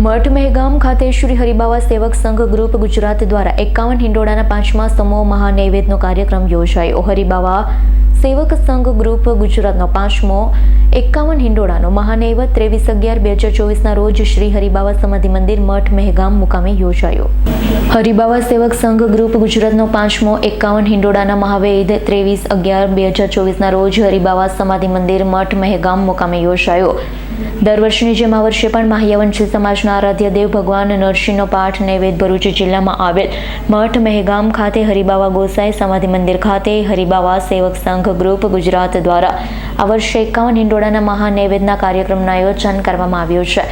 મઠ મહેગામ ખાતે શ્રી હરિબાવા સેવક સંઘ ગ્રુપ ગુજરાત દ્વારા એકાવન હિંડોળાના પાંચમા સમૂહ મહાનૈવેદ્યનો કાર્યક્રમ યોજાયો. હરિબાવા સેવક સંઘ ગ્રુપ ગુજરાતનો પાંચમો, એકાવન હિંડોળાનો મહાનૈવ ત્રેવીસ અગિયાર બે હજાર ચોવીસના રોજ શ્રી હરિબાવા સમાધિ મંદિર મઠ મહેગામ મુકામે યોજાયો. હરિબાવા સેવક સંઘ ગ્રુપ ગુજરાતનો પાંચમો, એકાવન હિંડોળાના મહાવેદ ત્રેવીસ અગિયાર બે હજાર ચોવીસના રોજ હરિબાવા સમાધિ મંદિર મઠ મહેગામ મુકામે યોજાયો. દર વર્ષની જેમ આ વર્ષે પણ માહ્યવંશી સમાજના આરાધ્ય દેવ ભગવાન નરસિંહનો પાઠ નૈવેદ ભરૂચ જિલ્લામાં આવેલ મઠ મહેગામ ખાતે હરિબાવા ગોસાઈ સમાધિ મંદિર ખાતે હરિબાવા સેવક સંઘ ગ્રુપ ગુજરાત દ્વારા આ વર્ષે એકાવન હિંડોળાના મહાનૈવેદના કાર્યક્રમનું આયોજન કરવામાં આવ્યું છે.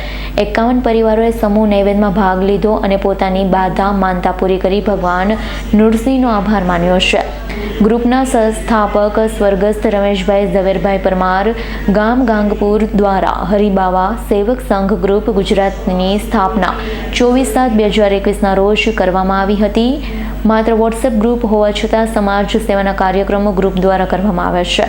એકાવન પરિવારોએ સમૂહ નૈવેદમાં ભાગ લીધો અને પોતાની બાધા માનતા પૂરી કરી ભગવાન નૃસિંહનો આભાર માન્યો છે. ગ્રુપના સંસ્થાપક સ્વર્ગસ્થ રમેશભાઈ ઝવેરભાઈ પરમાર, ગામ ગાંગપુર દ્વારા હરિબાવા સેવક સંઘ ગ્રુપ ગુજરાતની સ્થાપના ચોવીસ સાત બે હજાર એકવીસના રોજ કરવામાં આવી હતી. માત્ર વોટ્સએપ ગ્રુપ હોવા છતાં સમાજ સેવાના કાર્યક્રમો ગ્રુપ દ્વારા કરવામાં આવે છે.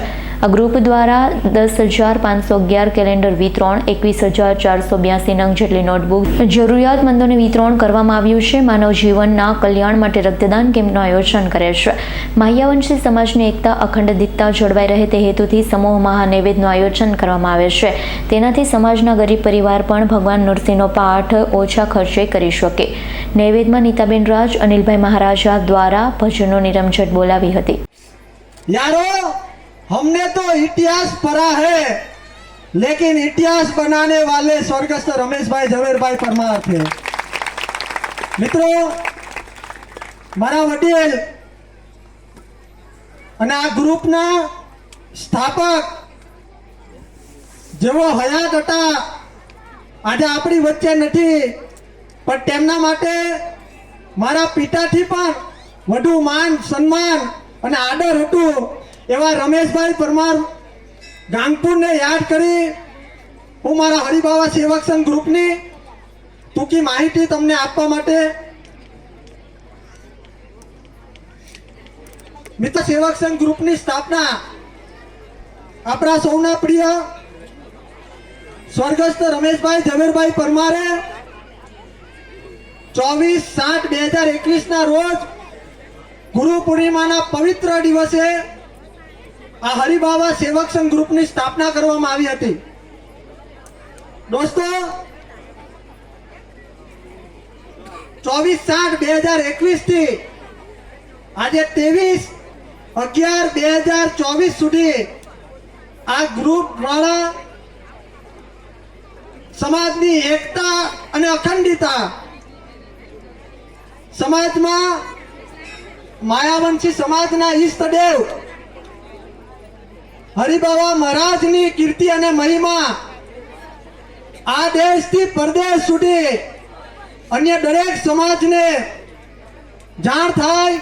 આ ગ્રુપ દ્વારા દસ હજાર પાંચસો અગિયાર કેલેન્ડર વિતરણ, એકવીસ હજાર ચારસો બ્યાસી નંગ જેટલી નોટબુક જરૂરિયાતમંદોને વિતરણ કરવામાં આવ્યું છે. માનવ જીવનના કલ્યાણ માટે રક્તદાન કેમ્પનું આયોજન કરે છે. માહ્યાવંશી સમાજની એકતા, અખંડિતતા જળવાઈ રહે તે હેતુથી સમૂહ મહાનૈવેદનું આયોજન કરવામાં આવે છે. તેનાથી સમાજના ગરીબ પરિવાર પણ ભગવાન નરસિંહનો પાઠ ઓછા ખર્ચે કરી શકે. નૈવેદમાં નીતાબેન રાજ, અનિલભાઈ મહારાજા દ્વારા ભજનોની રમઝટ બોલાવી હતી. यारो हमने तो इतिहास पढ़ा है लेकिन इतिहास बनाने वाले स्वर्गस्थ रमेश भाई झवेर भाई परमार थे મિત્રો મારા વડીલ અને આ ગ્રુપના સ્થાપક જેઓ હયાત હતા આજે આપણી વચ્ચે નથી પણ તેમના માટે મારા પિતાથી પણ વધુ માન સન્માન અને આદર હતું એવા રમેશભાઈ પરમાર ગાંગપુરને યાદ કરી હું મારા હરિબાવા સેવક સંઘ ગ્રુપની ટૂંકી માહિતી તમને આપવા માટે મિત્ર સેવક સંઘ ગ્રુપની સ્થાપના આપણા સૌના પ્રિય સ્વર્ગસ્થ રમેશભાઈ ઝવેરભાઈ પરમારે ચોવીસ સાત બે હજાર એકવીસના રોજ ગુરુ પૂર્ણિમાના પવિત્ર દિવસે આ હરિબાબા સેવક સંઘ ગ્રુપની સ્થાપના કરવામાં આવી હતી. દોસ્તો, ચોવીસ સાત બે હજાર એકવીસથી આજે ત્રેવીસ અગિયાર બે હજાર ચોવીસ સુધી આ ગ્રુપ દ્વારા સમાજની એકતા અને અખંડિતા સમાજમાં માયાવંશી સમાજના ઈષ્ટદેવ હરિબાબા મહારાજની કીર્તિ અને મહિમા આ દેશથી પરદેશ સુધી અન્ય દરેક સમાજને જાણ થાય.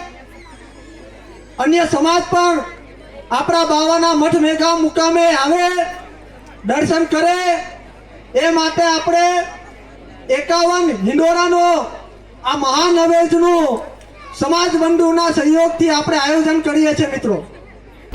અન્ય સમાજ પણ આપણા બાવાના મઠ મેઘા મુકામે આવે, દર્શન કરે. એ માટે આપણે એકાવન હિંડોરાનો, આ મહાન અવેજનું સમાજ બંધુના સહયોગથી આપણે આયોજન કરીએ છીએ મિત્રો.